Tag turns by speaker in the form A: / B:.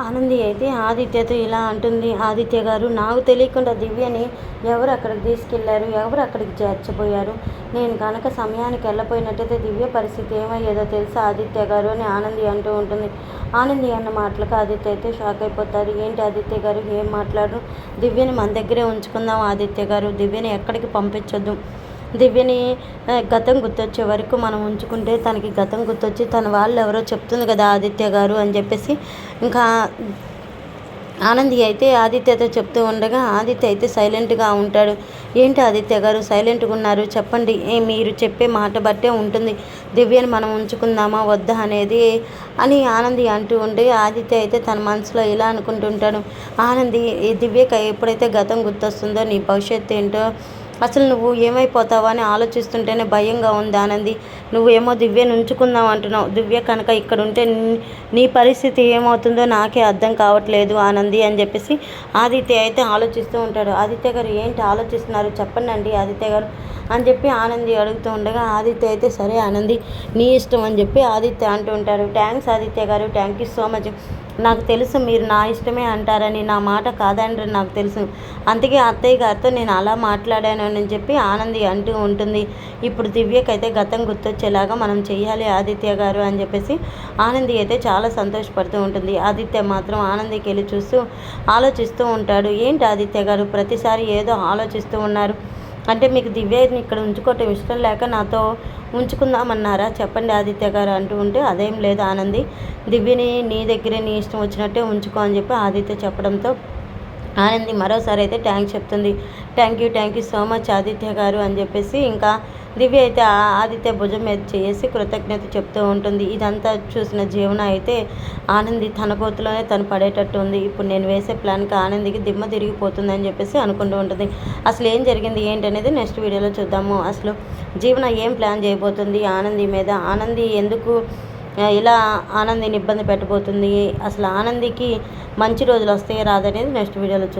A: ఆనంది అయితే ఆదిత్యతో ఇలా అంటుంది. ఆదిత్య గారు నాకు తెలియకుండా దివ్యని ఎవరు అక్కడికి తీసుకెళ్ళారు? ఎవరు అక్కడికి చేర్చబోయారు? నేను కనుక సమయానికి వెళ్ళపోయినట్టయితే దివ్య పరిస్థితి ఏమయ్యేదో తెలుసా ఆదిత్య గారు? అని ఆనంది అంటూ ఉంటుంది. ఆనంది అన్న మాటలకు ఆదిత్య అయితే షాక్ అయిపోతారు. ఏంటి ఆదిత్య గారు? ఏం మాట్లాడరు? దివ్యని మన దగ్గరే ఉంచుకుందాం ఆదిత్య గారు. దివ్యని ఎక్కడికి పంపించొద్దు. దివ్యని గతం గుర్తొచ్చే వరకు మనం ఉంచుకుంటే తనకి గతం గుర్తొచ్చి తన వాళ్ళు ఎవరో చెప్తుంది కదా ఆదిత్య గారు అని చెప్పేసి. ఇంకా ఆనంది అయితే ఆదిత్యతో చెప్తూ ఉండగా ఆదిత్య అయితే సైలెంట్గా ఉంటాడు. ఏంటి ఆదిత్య గారు సైలెంట్గా ఉన్నారు? చెప్పండి. ఏ మీరు చెప్పే మాట బట్టే ఉంటుంది. దివ్యని మనం ఉంచుకుందామా? వద్దా అనేది అని ఆనంది అంటూ ఉంటే ఆదిత్య అయితే తన మనసులో ఇలా అనుకుంటుంటాడు ఆనంది ఈ ఎప్పుడైతే గతం గుర్తొస్తుందో నీ భవిష్యత్తు ఏంటో అసలు నువ్వు ఏమైపోతావా అని ఆలోచిస్తుంటేనే భయంగా ఉంది ఆనంది. నువ్వేమో దివ్యను ఉంచుకుందాం అంటున్నావు. దివ్య కనుక ఇక్కడ ఉంటే నీ- నీ పరిస్థితి ఏమవుతుందో నాకే అర్థం కావట్లేదు ఆనంది అని చెప్పేసి ఆదిత్య అయితే ఆలోచిస్తూ ఉంటాడు. ఆదిత్య గారు ఏంటి ఆలోచిస్తున్నారు? చెప్పండి అండి ఆదిత్య గారు అని చెప్పి ఆనంది అడుగుతూ ఉండగా ఆదిత్య అయితే సరే ఆనంది నీ ఇష్టం అని చెప్పి ఆదిత్య అంటూ ఉంటారు థ్యాంక్స్ ఆదిత్య గారు. Thank you so much. నాకు తెలుసు మీరు నా ఇష్టమే అంటారని నా మాట కాదండ్రని నాకు తెలుసు. అందుకే అత్తయ్య గారితో నేను అలా మాట్లాడాను అని చెప్పి ఆనంది అంటూ ఉంటుంది. ఇప్పుడు దివ్యకైతే గతం గుర్తొచ్చేలాగా మనం చేయాలి ఆదిత్య గారు అని చెప్పేసి ఆనంది అయితే చాలా సంతోషపడుతూ ఉంటుంది. ఆదిత్య మాత్రం ఆనందికి వెళ్ళి చూస్తూ ఆలోచిస్తూ ఉంటాడు. ఏంటి ఆదిత్య గారు ప్రతిసారి ఏదో ఆలోచిస్తూ ఉన్నారు? అంటే మీకు దివ్యని ఇక్కడ ఉంచుకోవటం ఇష్టం లేక నాతో ఉంచుకుందామన్నారా చెప్పండి ఆదిత్య గారు అంటూ ఉంటే అదేం లేదు ఆనంది. దివ్యని నీ దగ్గరే నీ ఇష్టం వచ్చినట్టే ఉంచుకో అని చెప్పి ఆదిత్య చెప్పడంతో ఆనంది మరోసారి అయితే ట్యాంక్ చెప్తుంది. Thank you thank you so much Aditya గారు అని చెప్పేసి ఇంకా దివ్య అయితే ఆదిత్య భుజం మీద చేసి కృతజ్ఞత చెప్తూ ఉంటుంది. ఇదంతా చూసిన జీవన అయితే ఆనంది తన కోతిలోనే తను పడేటట్టు ఉంది. ఇప్పుడు నేను వేసే ప్లాన్కి ఆనందికి దిమ్మ తిరిగిపోతుంది అని చెప్పేసి అనుకుంటూ ఉంటుంది. అసలు ఏం జరిగింది? ఏంటి అనేది నెక్స్ట్ వీడియోలో చూద్దాము. అసలు జీవన ఏం ప్లాన్ చేయబోతుంది? ఆనంది మీద ఆనంది ఎందుకు ఇలా ఆనందిని ఇబ్బంది పెట్టబోతుంది? అసలు ఆనందికి మంచి రోజులు వస్తాయి? రాదనేది నెక్స్ట్ వీడియోలో చూద్దాం.